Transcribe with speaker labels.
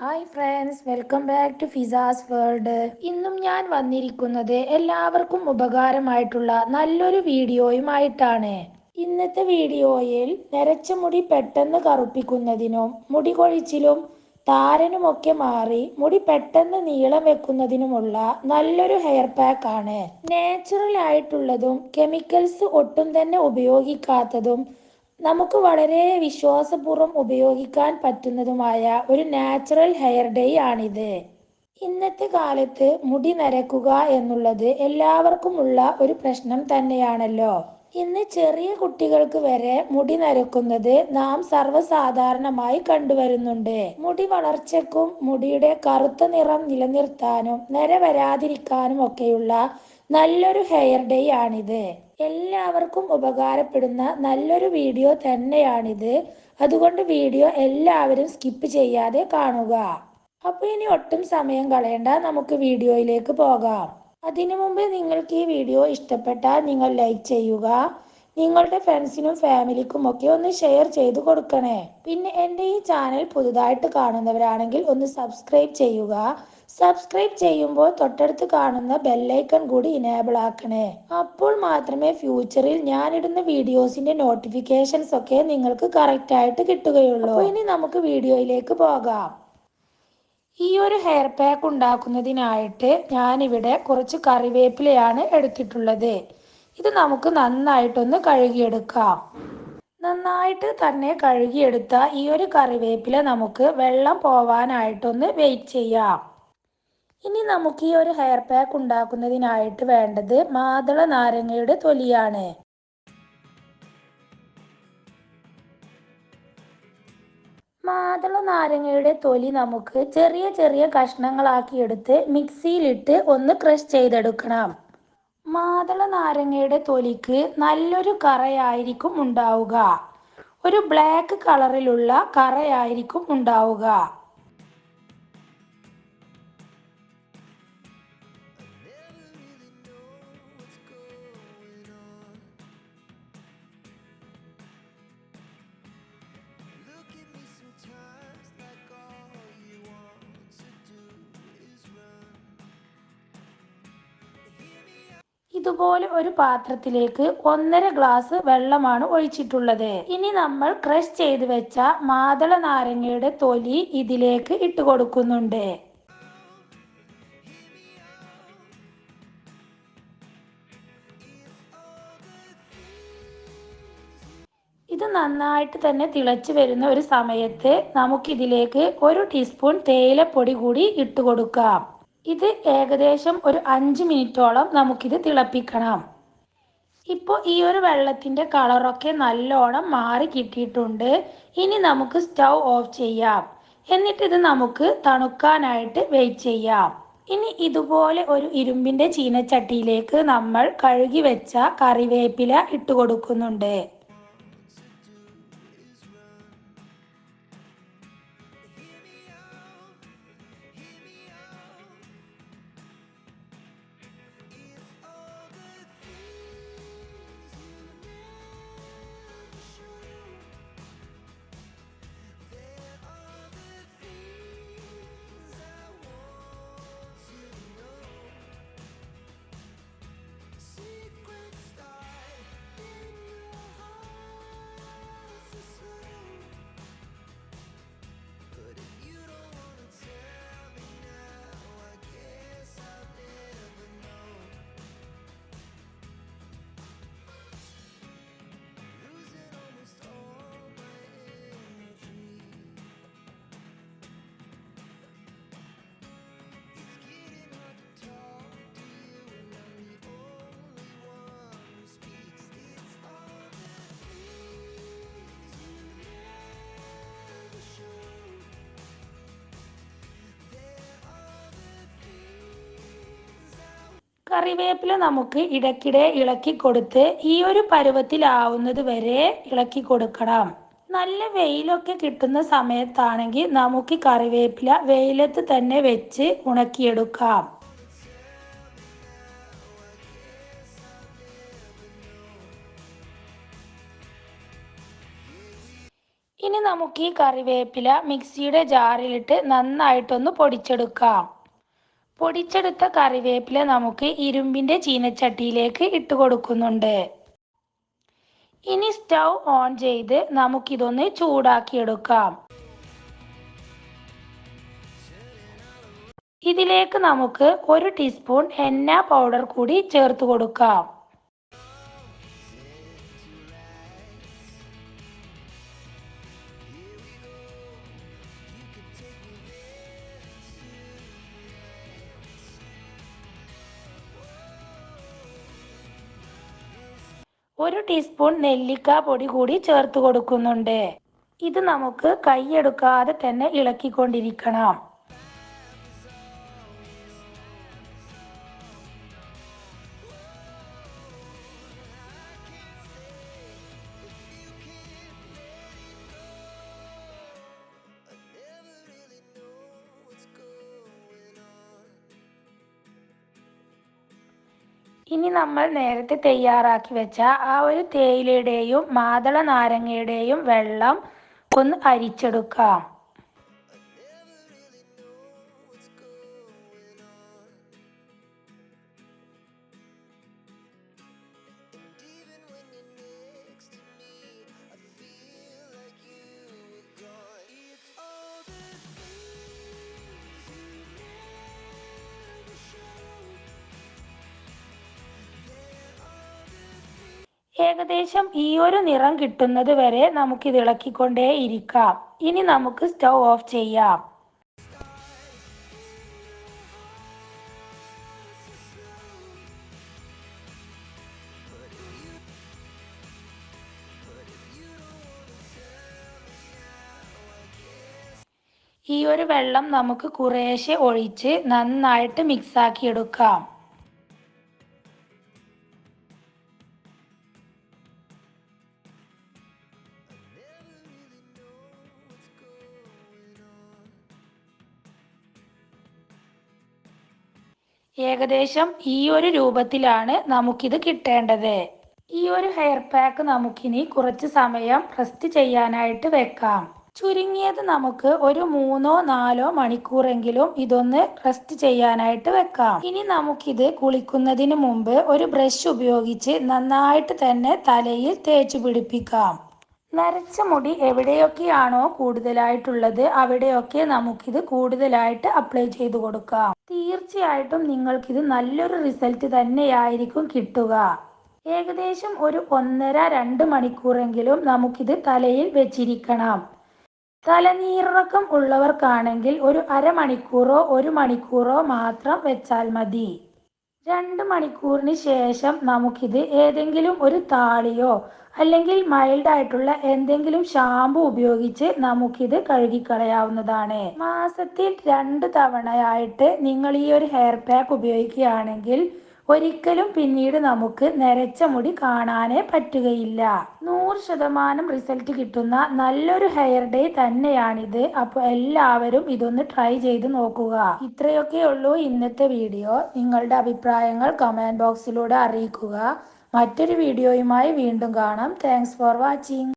Speaker 1: Hi friends welcome back to ഫിസാസ് world ഇന്നും ഞാൻ വന്നിരിക്കുന്നത് എല്ലാവർക്കും ഉപകാരമായിട്ടുള്ള നല്ലൊരു വീഡിയോയുമായിട്ടാണ്. ഇന്നത്തെ വീഡിയോയിൽ നരച്ച മുടി പെട്ടെന്ന് കറുപ്പിക്കുന്നതിനും മുടി കൊഴിച്ചിലും താരനുമൊക്കെ മാറി മുടി പെട്ടെന്ന് നീളം വെക്കുന്നതിനുമുള്ള നല്ലൊരു ഹെയർ പാക്ക് ആണ്. നാച്ചുറൽ ആയിട്ടുള്ളതും കെമിക്കൽസ് ഒട്ടും തന്നെ ഉപയോഗിക്കാത്തതും നമുക്ക് വളരെ വിശ്വാസപൂർവം ഉപയോഗിക്കാൻ പറ്റുന്നതുമായ ഒരു നാച്ചുറൽ ഹെയർ ഡേ ആണിത്. ഇന്നത്തെ കാലത്ത് മുടി നരക്കുക എന്നുള്ളത് എല്ലാവർക്കുമുള്ള ഒരു പ്രശ്നം തന്നെയാണല്ലോ. ഇന്ന് ചെറിയ കുട്ടികൾക്ക് വരെ മുടി നരക്കുന്നത് നാം സർവസാധാരണമായി കണ്ടുവരുന്നുണ്ട്. മുടി വളർച്ചയ്ക്കും മുടിയുടെ കറുത്ത നിറം നിലനിർത്താനും നര വരാതിരിക്കാനും ഒക്കെയുള്ള നല്ലൊരു ഹെയർ ഡേ ആണിത്. എല്ലാവർക്കും ഉപകാരപ്പെടുന്ന നല്ലൊരു വീഡിയോ തന്നെയാണിത്. അതുകൊണ്ട് വീഡിയോ എല്ലാവരും സ്കിപ്പ് ചെയ്യാതെ കാണുക. അപ്പോൾ ഇനി ഒട്ടും സമയം കളയണ്ട. നമുക്ക് വീഡിയോയിലേക്ക് പോകാം. അതിനു മുമ്പ് നിങ്ങൾക്ക് ഈ വീഡിയോ ഇഷ്ടപ്പെട്ടാൽ നിങ്ങൾ ലൈക്ക് ചെയ്യുക. നിങ്ങളുടെ ഫ്രണ്ട്സിനും ഫാമിലിക്കും ഒക്കെ ഒന്ന് ഷെയർ ചെയ്ത് കൊടുക്കണേ. പിന്നെ എന്റെ ഈ ചാനൽ പുതുതായിട്ട് കാണുന്നവരാണെങ്കിൽ ഒന്ന് സബ്സ്ക്രൈബ് ചെയ്യുക. സബ്സ്ക്രൈബ് ചെയ്യുമ്പോൾ തൊട്ടടുത്ത് കാണുന്ന ബെല്ലൈക്കൺ കൂടി ഇനേബിൾ ആക്കണേ. അപ്പോൾ മാത്രമേ ഫ്യൂച്ചറിൽ ഞാനിടുന്ന വീഡിയോസിന്റെ നോട്ടിഫിക്കേഷൻസ് ഒക്കെ നിങ്ങൾക്ക് കറക്റ്റ് ആയിട്ട് കിട്ടുകയുള്ളൂ. ഇനി നമുക്ക് വീഡിയോയിലേക്ക് പോകാം. ഈ ഒരു ഹെയർ പാക്ക് ഉണ്ടാക്കുന്നതിനായിട്ട് ഞാനിവിടെ കുറച്ച് കറിവേപ്പിലയാണ് എടുത്തിട്ടുള്ളത്. ഇത് നമുക്ക് നന്നായിട്ടൊന്ന് കഴുകിയെടുക്കാം. നന്നായിട്ട് തന്നെ കഴുകിയെടുത്ത ഈ ഒരു കറിവേപ്പില നമുക്ക് വെള്ളം പോവാനായിട്ടൊന്ന് വെയിറ്റ് ചെയ്യാം. ഇനി നമുക്ക് ഈ ഒരു ഹെയർ പാക്ക് ഉണ്ടാക്കുന്നതിനായിട്ട് വേണ്ടത് മാതള നാരങ്ങയുടെ തൊലിയാണ്. മാതള നാരങ്ങയുടെ തൊലി നമുക്ക് ചെറിയ ചെറിയ കഷ്ണങ്ങളാക്കി എടുത്ത് മിക്സിയിലിട്ട് ഒന്ന് ക്രഷ് ചെയ്തെടുക്കണം. മാതള നാരങ്ങയുടെ തൊലിക്ക് നല്ലൊരു കറയായിരിക്കും ഉണ്ടാവുക. ഒരു ബ്ലാക്ക് കളറിലുള്ള കറയായിരിക്കും ഉണ്ടാവുക. ഇതുപോലെ ഒരു പാത്രത്തിലേക്ക് ഒന്നര ഗ്ലാസ് വെള്ളമാണ് ഒഴിച്ചിട്ടുള്ളത്. ഇനി നമ്മൾ ക്രഷ് ചെയ്ത് വെച്ച മാതള നാരങ്ങയുടെ തൊലി ഇതിലേക്ക് ഇട്ട് കൊടുക്കുന്നുണ്ട്. ഇത് നന്നായിട്ട് തന്നെ തിളച്ചു വരുന്ന ഒരു സമയത്ത് നമുക്കിതിലേക്ക് ഒരു ടീസ്പൂൺ തേയിലപ്പൊടി കൂടി ഇട്ട് കൊടുക്കാം. ഇത് ഏകദേശം ഒരു അഞ്ച് മിനിറ്റോളം നമുക്കിത് തിളപ്പിക്കണം. ഇപ്പോൾ ഈ ഒരു വെള്ളത്തിന്റെ കളറൊക്കെ നല്ലോണം മാറി കിട്ടിയിട്ടുണ്ട്. ഇനി നമുക്ക് സ്റ്റൗ ഓഫ് ചെയ്യാം. എന്നിട്ട് ഇത് നമുക്ക് തണുക്കാനായിട്ട് വെയിറ്റ് ചെയ്യാം. ഇനി ഇതുപോലെ ഒരു ഇരുമ്പിന്റെ ചീനച്ചട്ടിയിലേക്ക് നമ്മൾ കഴുകി വെച്ച കറിവേപ്പില ഇട്ട് കൊടുക്കുന്നുണ്ട്. കറിവേപ്പില നമുക്ക് ഇടയ്ക്കിടെ ഇളക്കി കൊടുത്ത് ഈ ഒരു പരുവത്തിലാവുന്നത് വരെ ഇളക്കി കൊടുക്കണം. നല്ല വെയിലൊക്കെ കിട്ടുന്ന സമയത്താണെങ്കിൽ നമുക്ക് കറിവേപ്പില വെയിലത്ത് തന്നെ വെച്ച് ഉണക്കിയെടുക്കാം. ഇനി നമുക്ക് ഈ കറിവേപ്പില മിക്സിയുടെ ജാറിലിട്ട് നന്നായിട്ടൊന്ന് പൊടിച്ചെടുക്കാം. പൊടിച്ചെടുത്ത കറിവേപ്പില നമുക്ക് ഇരുമ്പിന്റെ ചീനച്ചട്ടിയിലേക്ക് ഇട്ട് കൊടുക്കുന്നുണ്ട്. ഇനി സ്റ്റൗ ഓൺ ചെയ്ത് നമുക്കിതൊന്ന് ചൂടാക്കിയെടുക്കാം. ഇതിലേക്ക് നമുക്ക് ഒരു ടീസ്പൂൺ എണ്ണ പൗഡർ കൂടി ചേർത്ത് കൊടുക്കാം. ഒരു ടീസ്പൂൺ നെല്ലിക്ക പൊടി കൂടി ചേർത്ത് കൊടുക്കുന്നുണ്ട്. ഇത് നമുക്ക് കൈയെടുക്കാതെ തന്നെ ഇളക്കിക്കൊണ്ടിരിക്കണം. ഇനി നമ്മൾ നേരത്തെ തയ്യാറാക്കി വെച്ച ആ ഒരു തേയിലയുടെയും മാതള നാരങ്ങയുടെയും വെള്ളം ഒന്ന് അരിച്ചെടുക്കാം. ഏകദേശം ഈ ഒരു നിറം കിട്ടുന്നത് വരെ നമുക്കിത് ഇളക്കിക്കൊണ്ടേ ഇരിക്കാം. ഇനി നമുക്ക് സ്റ്റവ് ഓഫ് ചെയ്യാം. ഈ ഒരു വെള്ളം നമുക്ക് കുറേശ്ശെ ഒഴിച്ച് നന്നായിട്ട് മിക്സാക്കി എടുക്കാം. ഏകദേശം ഈ ഒരു രൂപത്തിലാണ് നമുക്കിത് കിട്ടേണ്ടത്. ഈ ഒരു ഹെയർ പാക്ക് നമുക്കിനി കുറച്ച് സമയം റെസ്റ്റ് ചെയ്യാനായിട്ട് വെക്കാം. ചുരുങ്ങിയത് നമുക്ക് ഒരു മൂന്നോ നാലോ മണിക്കൂറെങ്കിലും ഇതൊന്ന് റെസ്റ്റ് ചെയ്യാനായിട്ട് വെക്കാം. ഇനി നമുക്കിത് കുളിക്കുന്നതിന് മുമ്പ് ഒരു ബ്രഷ് ഉപയോഗിച്ച് നന്നായിട്ട് തന്നെ തലയിൽ തേച്ചു പിടിപ്പിക്കാം. നരച്ച മുടി എവിടെയൊക്കെയാണോ കൂടുതലായിട്ടുള്ളത് അവിടെയൊക്കെ നമുക്കിത് കൂടുതലായിട്ട് അപ്ലൈ ചെയ്ത് കൊടുക്കാം. തീർച്ചയായിട്ടും നിങ്ങൾക്കിത് നല്ലൊരു റിസൾട്ട് തന്നെയായിരിക്കും കിട്ടുക. ഏകദേശം ഒരു ഒന്നര രണ്ട് മണിക്കൂറെങ്കിലും നമുക്കിത് തലയിൽ വെച്ചിരിക്കണം. തലനീറിറക്കം ഉള്ളവർക്കാണെങ്കിൽ ഒരു അരമണിക്കൂറോ ഒരു മണിക്കൂറോ മാത്രം വെച്ചാൽ മതി. രണ്ട് മണിക്കൂറിന് ശേഷം നമുക്കിത് ഏതെങ്കിലും ഒരു താളിയോ അല്ലെങ്കിൽ മൈൽഡ് ആയിട്ടുള്ള എന്തെങ്കിലും ഷാമ്പു ഉപയോഗിച്ച് നമുക്കിത് കഴുകിക്കളയാവുന്നതാണ്. മാസത്തിൽ രണ്ട് തവണയായിട്ട് നിങ്ങൾ ഈ ഒരു ഹെയർ പാക്ക് ഉപയോഗിക്കുകയാണെങ്കിൽ ഒരിക്കലും പിന്നീട് നമുക്ക് നരച്ച മുടി കാണാനേ പറ്റുകയില്ല. നൂറ് ശതമാനം റിസൾട്ട് കിട്ടുന്ന നല്ലൊരു ഹെയർ ഡേ തന്നെയാണിത്. അപ്പോൾ എല്ലാവരും ഇതൊന്ന് ട്രൈ ചെയ്ത് നോക്കുക. ഇത്രയൊക്കെ ഉള്ളൂ ഇന്നത്തെ വീഡിയോ. നിങ്ങളുടെ അഭിപ്രായങ്ങൾ കമന്റ് ബോക്സിലൂടെ അറിയിക്കുക. മറ്റൊരു വീഡിയോയുമായി വീണ്ടും കാണാം. Thanks for watching